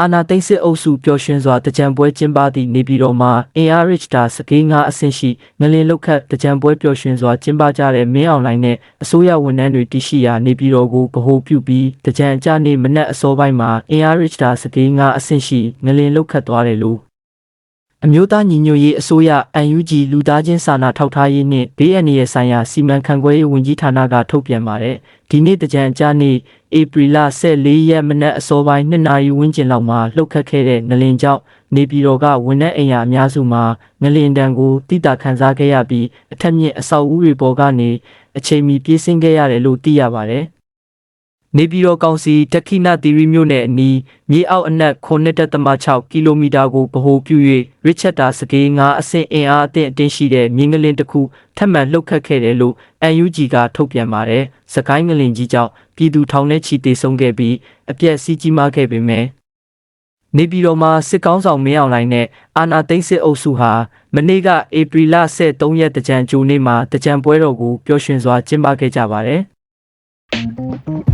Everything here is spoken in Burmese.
အာနာသိန်းစစ်အုပ်စုပျော်ရွှင်စွာတကြံပွဲကျင်းပသည့်နေပြည်တော်မှာအင်အားရစ်တာစကေးငါအဆင့်ရှိငလင်လောက်ခတ်တကြံပွဲပျော်ရွှင်စွာကျင်းပကြတဲ့မင်းအောင်လှိုင်နဲ့အစိုးရဝန်ထမ်းတွေတရှိရာနေပြည်တော်ကိုဗဟိုပြုပြီးတကြံအကြနေမနက်အစောပိုင်းမှာအင်အားရစ်တာစကေးငါအဆင့်ရှိငလင်လောက်ခတ်သွားတယ်လို့ အမျိုးသားညီညွတ်ရေးအစိုးရ UNG လူသားချင်းစာနာထောက်ထားရေးနှင့်ဘေးအန္တရာယ်ဆိုင်ရာစီမံခန့်ခွဲရေးဝန်ကြီးဌာနကထုတ်ပြန်ပါတယ်။ဒီနေ့တကြံအကြားနေ့ဧပြီလ14ရက်မနက်အစောပိုင်း2နာရီဝန်းကျင်လောက်မှာလှုပ်ခတ်ခဲ့တဲ့ငလင်ကြောင့်နေပြည်တော်ကဝန်ထမ်းအိမ်ယာအများစုမှာငလင်တံကိုတိတာခန်းစားခဲ့ရပြီးအထက်မြင့်အဆောက်အဦတွေပေါ်ကနေအချိန်မီပြေးဆင်းခဲ့ရတယ်လို့သိရပါတယ်။ နေပြည်တော်ကောင်စီတက္ခိနသီရိမြို့နယ်အနီးမြေအောက်အနက်9.6ကီလိုမီတာကိုဗဟိုပြု၍ရစ်ချက်တာစကေး9အဆင့်အင်အားအသင့်အတင်းရှိတဲ့မြင်းကလင်းတစ်ခုထပ်မံလှုပ်ခတ်ခဲ့တယ်လို့ UNG ကထုတ်ပြန်ပါတယ်။စကိုင်းငလင်ကြီးကြောင့်ပြည်သူထောင်ထဲချီတေဆုံးခဲ့ပြီးအပြက်စီးကြီးမားခဲ့ပေမဲ့နေပြည်တော်မှာစစ်ကောင်းဆောင်မင်းအောင်လှိုင်နဲ့အာနာသိန်းစစ်အုပ်စုဟာမနေ့ကဧပြီလ23ရက်တကြံကျိုးနေ့မှာတကြံပွဲတော်ကိုပျော်ရွှင်စွာကျင်းပခဲ့ကြပါတယ်။